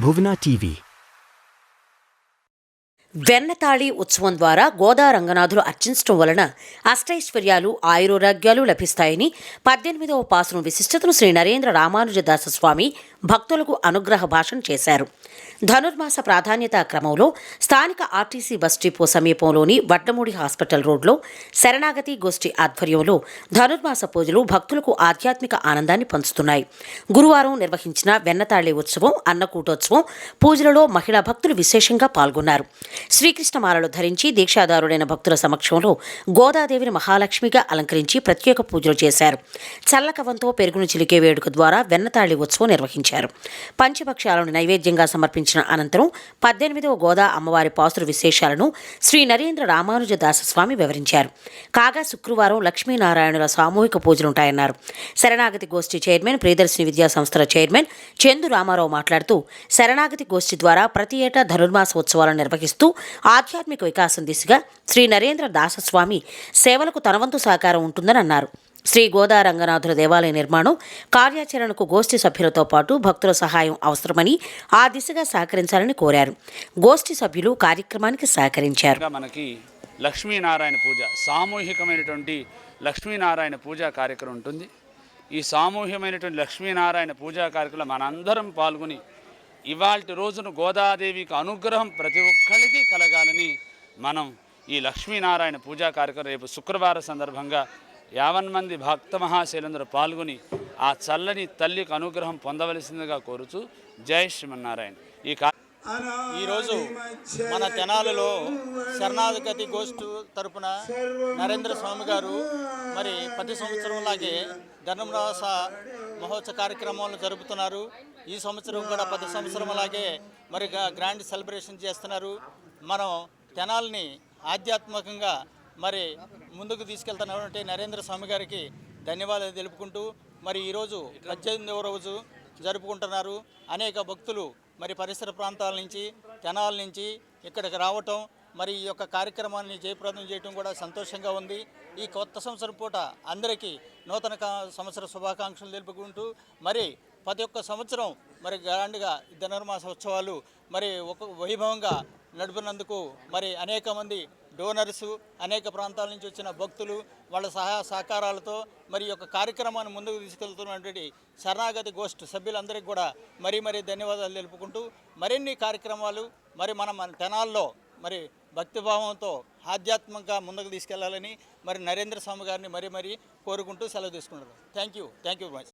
Bhuvana TV. వెన్నతాళి ఉత్సవం ద్వారా గోదా రంగనాథులు అర్చించడం వలన అష్టైశ్వర్యాలు ఆయురోగ్యాలు లభిస్తాయని పద్దెనిమిదవ పాసును విశిష్టతను శ్రీ నరేంద్ర రామానుజదాస స్వామి భక్తులకు అనుగ్రహ భాషణ చేశారు. ధనుర్మాస ప్రాధాన్యత క్రమంలో స్థానిక ఆర్టీసీ బస్ డిపో సమీపంలోని వడ్డమూడి హాస్పిటల్ రోడ్లో శరణాగతి గోష్ఠి ఆధ్వర్యంలో ధనుర్మాస పూజలు భక్తులకు ఆధ్యాత్మిక ఆనందాన్ని పంచుతున్నాయి. గురువారం నిర్వహించిన వెన్నతాళి ఉత్సవం అన్నకూటోత్సవం పూజలలో మహిళా భక్తులు విశేషంగా పాల్గొన్నారు. శ్రీకృష్ణమాలలు ధరించి దీక్షాదారుడైన భక్తుల సమక్షంలో గోదాదేవిని మహాలక్ష్మిగా అలంకరించి ప్రత్యేక పూజలు చేశారు. చల్లకవంతో పెరుగును చిలికే వేడుక ద్వారా వెన్నతాళి ఉత్సవం నిర్వహించారు. పంచభక్షాలను నైవేద్యంగా సమర్పించిన అనంతరం పద్దెనిమిదవ గోదా అమ్మవారి పాసురు విశేషాలను శ్రీ నరేంద్ర రామానుజ దాసస్వామి వివరించారు. కాగా శుక్రవారం లక్ష్మీనారాయణుల సామూహిక పూజలుంటాయన్నారు. శరణాగతి గోష్ఠి చైర్మన్ ప్రియదర్శిని విద్యా సంస్థల చైర్మన్ చందు రామారావు మాట్లాడుతూ శరణాగతి గోష్ఠి ద్వారా ప్రతి ఏటా ధనుర్మాస ఉత్సవాలను నిర్వహిస్తూ ఆధ్యాత్మిక వికాసం దిశగా శ్రీ నరేంద్ర దాసస్వామి సేవలకు తనవంతు సహకారం ఉంటుందని అన్నారు. శ్రీ గోదా రంగనాథుల దేవాలయ నిర్మాణం కార్యాచరణకు గోష్ఠి సభ్యులతో పాటు భక్తుల సహాయం అవసరమని ఆ దిశగా సహకరించాలని కోరారు. గోష్ఠి సభ్యులు కార్యక్రమానికి సహకరించారు. మనకి లక్ష్మీనారాయణ పూజ సామూహికమైనటువంటి లక్ష్మీనారాయణ పూజా కార్యక్రమం ఉంటుంది. ఈ సామూహికమైనటువంటి లక్ష్మీనారాయణ పూజా కార్యక్రమం మనందరం పాల్గొని ఇవాళ రోజున గోదాదేవికి అనుగ్రహం ప్రతి ఒక్కరికి కలగాలని మనం ఈ లక్ష్మీనారాయణ పూజా కార్యక్రమం రేపు శుక్రవారం సందర్భంగా యావన్ మంది భక్త మహాశైలందరూ పాల్గొని ఆ చల్లని తల్లికి అనుగ్రహం పొందవలసిందిగా కోరుచు జై శ్రీమన్నారాయణ. ఈ కా ఈరోజు మన తెనాలలో శరణాధిపతి గోష్ఠు తరపున నరేంద్ర స్వామి గారు మరి ప్రతి సంవత్సరం లాగే మహోత్సవ కార్యక్రమాలను జరుపుతున్నారు. ఈ సంవత్సరం కూడా ప్రతి సంవత్సరం అలాగే మరి గ్రాండ్ సెలబ్రేషన్ చేస్తున్నారు. మనం తెనాలని ఆధ్యాత్మికంగా మరి ముందుకు తీసుకెళ్తున్నటువంటి నరేంద్ర స్వామి గారికి ధన్యవాదాలు తెలుపుకుంటూ మరి ఈరోజు పద్దెనిమిదవ రోజు జరుపుకుంటున్నారు. అనేక భక్తులు మరి పరిసర ప్రాంతాల నుంచి తెనాల నుంచి ఇక్కడికి రావటం మరి ఈ యొక్క కార్యక్రమాన్ని జయప్రదం చేయడం కూడా సంతోషంగా ఉంది. ఈ కొత్త సంవత్సరం పూట అందరికీ నూతన కా- సంవత్సర శుభాకాంక్షలు తెలుపుకుంటూ మరి ప్రతి ఒక్క సంవత్సరం మరి గ్రాండ్గా ధనుర్మాస ఉత్సవాలు మరి ఒక వైభవంగా నడుపునందుకు మరి అనేక మంది డోనర్సు అనేక ప్రాంతాల నుంచి వచ్చిన భక్తులు వాళ్ళ సహాయ సహకారాలతో మరి యొక్క కార్యక్రమాన్ని ముందుకు తీసుకెళ్తున్నటువంటి శరణాగతి గోష్ఠి సభ్యులందరికీ కూడా మరీ మరీ ధన్యవాదాలు తెలుపుకుంటూ మరిన్ని కార్యక్రమాలు మరి మనం మన తెనాల్లో మరి భక్తిభావంతో ఆధ్యాత్మికంగా ముందుకు తీసుకెళ్ళాలని మరి నరేంద్ర స్వామి గారిని మరీ మరీ కోరుకుంటూ సెలవు తీసుకుంటున్నాను thank you thank you much